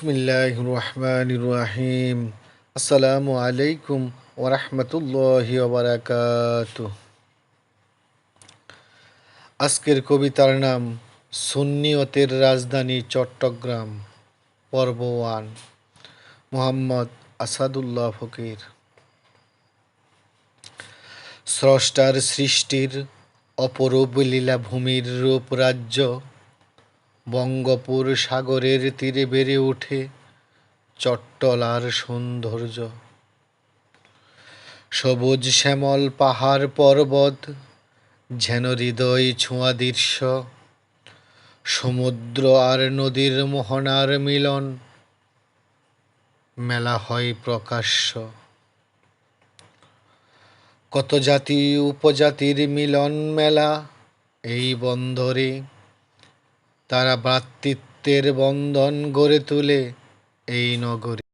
বিসমিল্লাহ রহমান রাহিম আসসালামু আলাইকুম ওরহমতুল্লাহ ওবরাকাত আজকের কবিতার নাম সুন্নিয়তের রাজধানী চট্টগ্রাম, পর্ব ওয়ান, মোহাম্মদ আসাদুল্লাহ ফকির। স্রষ্টার সৃষ্টির অপরূপ লীলাভূমির রূপ রাজ্য বঙ্গোপর সাগরের তীরে বেড়ে ওঠে চট্টলার সৌন্দর্য। সবুজ শ্যামল পাহাড় পর্বত, যেন হৃদয় ছোঁয়া দৃশ্য। সমুদ্র আর নদীর মোহনার মিলন, মেলা হয় প্রকাশ্য। কত জাতি উপজাতির মিলন মেলা এই বন্দরে। তারা ভ্রাতৃত্বের বন্ধন গড়ে তোলে এই নগরী।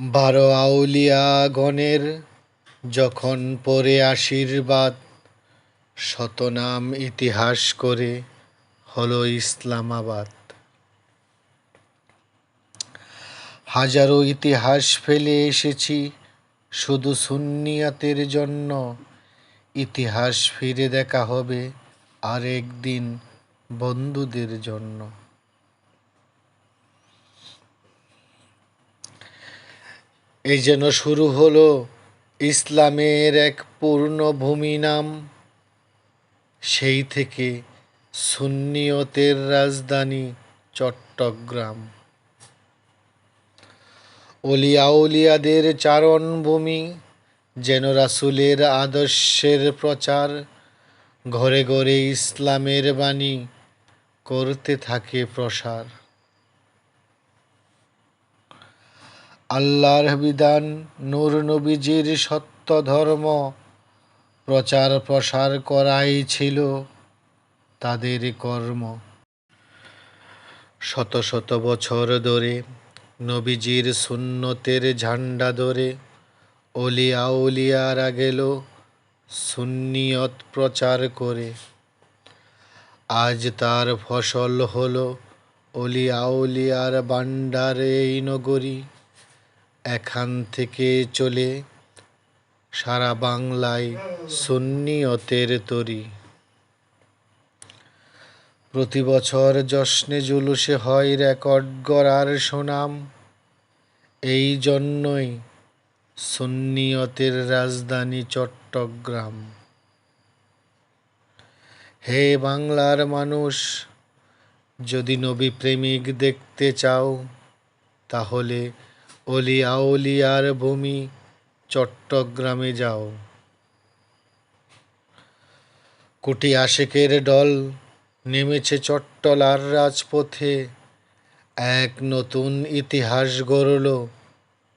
বারো আউলিয়া গণের যখন পরে আশীর্বাদ, শতনাম ইতিহাস করে হলো ইসলামাবাদ। হাজারো ইতিহাস ফেলে এসেছি শুধু সুন্নিয়াতের জন্য। ইতিহাস ফিরে দেখা হবে আর একদিন বন্ধুদের জন্য। এই যেন শুরু হলো ইসলামের এক পূর্ণ ভূমি নাম। সেই থেকে সুন্নিয়তের রাজধানী চট্টগ্রাম। অলিয়াউলিয়াদের চারণভূমি, যেন রাসুলের আদর্শের প্রচার। ঘরে ঘরে ইসলামের বাণী করতে থাকে প্রসার। আল্লাহর বিধান নূর নবীজির সত্য ধর্ম, প্রচার প্রসার করাই ছিল তাদের কর্ম। শত শত বছর ধরে নবীজির সুন্নতের ঝান্ডা ধরে অলিয়া উলিয়ারা গেল সুন্নিয়ত প্রচার করে। আজ তার ফসল হলো অলি আউলিয়ার বান্ডার এই নগরী। এখান থেকে চলে সারা বাংলায় সুন্নিয়তের তরি। প্রতি বছর জশ্নে জুলুসে হয় রেকর্ড গড়ার সুনাম। এই জন্যই সুন্নিয়তের রাজধানী চট্টগ্রাম। হে বাংলার মানুষ, যদি নবী প্রেমিক দেখতে চাও, তাহলে অলি আউলিয়ার ভূমি চট্টগ্রামে যাও। কুটি আশেকের দল নেমেছে চট্টলার রাজপথে। এক নতুন ইতিহাস গড়ল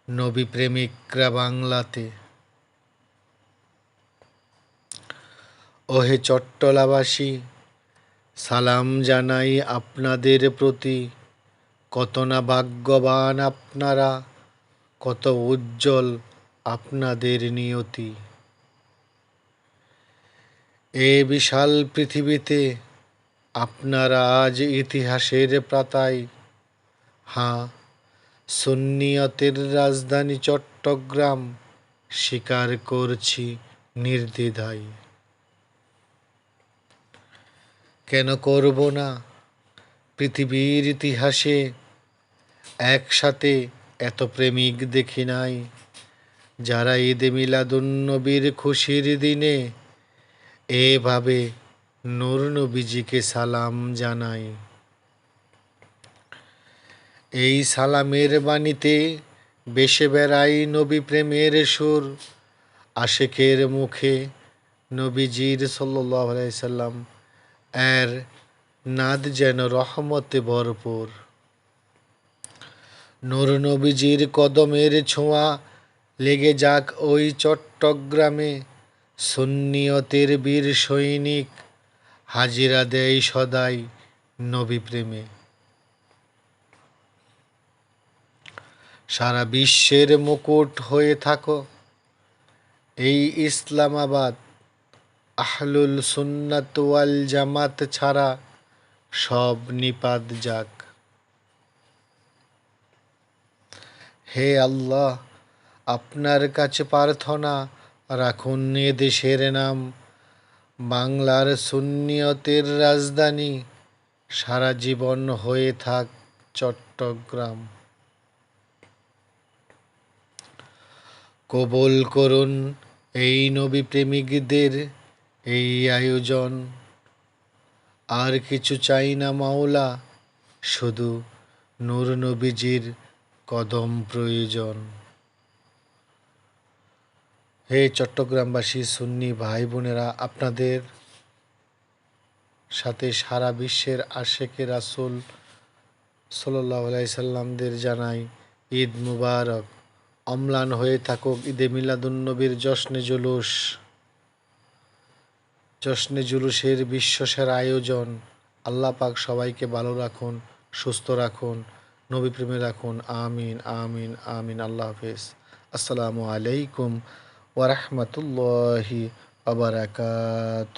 নবী প্রেমিকরা বাংলাতে। ওহে চট্টলাবাসী, সালাম জানাই আপনাদের প্রতি। কত না ভাগ্যবান আপনারা, কত উজ্জ্বল আপনাদের নিয়তি। এ বিশাল পৃথিবীতে আপনারা আজ ইতিহাসের পাতায়। হাঁ, সুন্নিয়তের রাজধানী চট্টগ্রাম স্বীকার করছি নির্দ্বিধায়। কেন করব না? পৃথিবীর ইতিহাসে একসাথে এত প্রেমিক দেখি নাই। যারা ঈদে মিলাদুন্নবীর খুশির দিনে এভাবে নূর নবীজিকে সালাম জানাই এই সালামের বাণীতে বেশে বেড়াই নবী প্রেমের সুর। আশেকের মুখে নবীজির সাল্লাহ সাল্লাম এর নাদ যেন রহমতে ভরপুর। নূর নবীজির কদমের ছোঁয়া লেগে যাক ওই চট্টগ্রামে। সুন্নিয়তের বীর সৈনিক হাজিরা দেয় সদাই নবী প্রেমে। সারা বিশ্বের মুকুট হয়ে থাকো, এই ইসলামাবাদ আহলুল সুন্নাত ওয়াল জামাত ছাড়া সব নিপাত যাক। হে আল্লাহ, আপনার কাছে প্রার্থনা রাখুন এ দেশের নাম। বাংলার সুন্নিয়তের রাজধানী সারা জীবন হয়ে থাক চট্টগ্রাম। কবুল করুন এই নবী প্রেমিকদের এই আয়োজন আর কিছু চাই না মাওলা, শুধু নূর নবীজির কদম প্রয়োজন। হে চট্টগ্রামবাসী, সুন্নি ভাই বোনেরা আপনাদের সাথে সারা বিশ্বের আশেকে রাসুল সাল্লাহ সাল্লামদের জানাই ঈদ মুবারক। অম্লান হয়ে থাকুক ঈদে মিলাদুন্নবীর জশ্নে জুলুস। জশ্নে জুলুসের বিশ্বসের আয়োজন। আল্লাহ পাক সবাইকে ভালো রাখুন, সুস্থ রাখুন নবী প্রেমে রাখুন। আমিন আমিন আমিন। আল্লাহ হাফিজ। আসসালামু আলাইকুম ওরহমতুল্লাহি আবরাকাত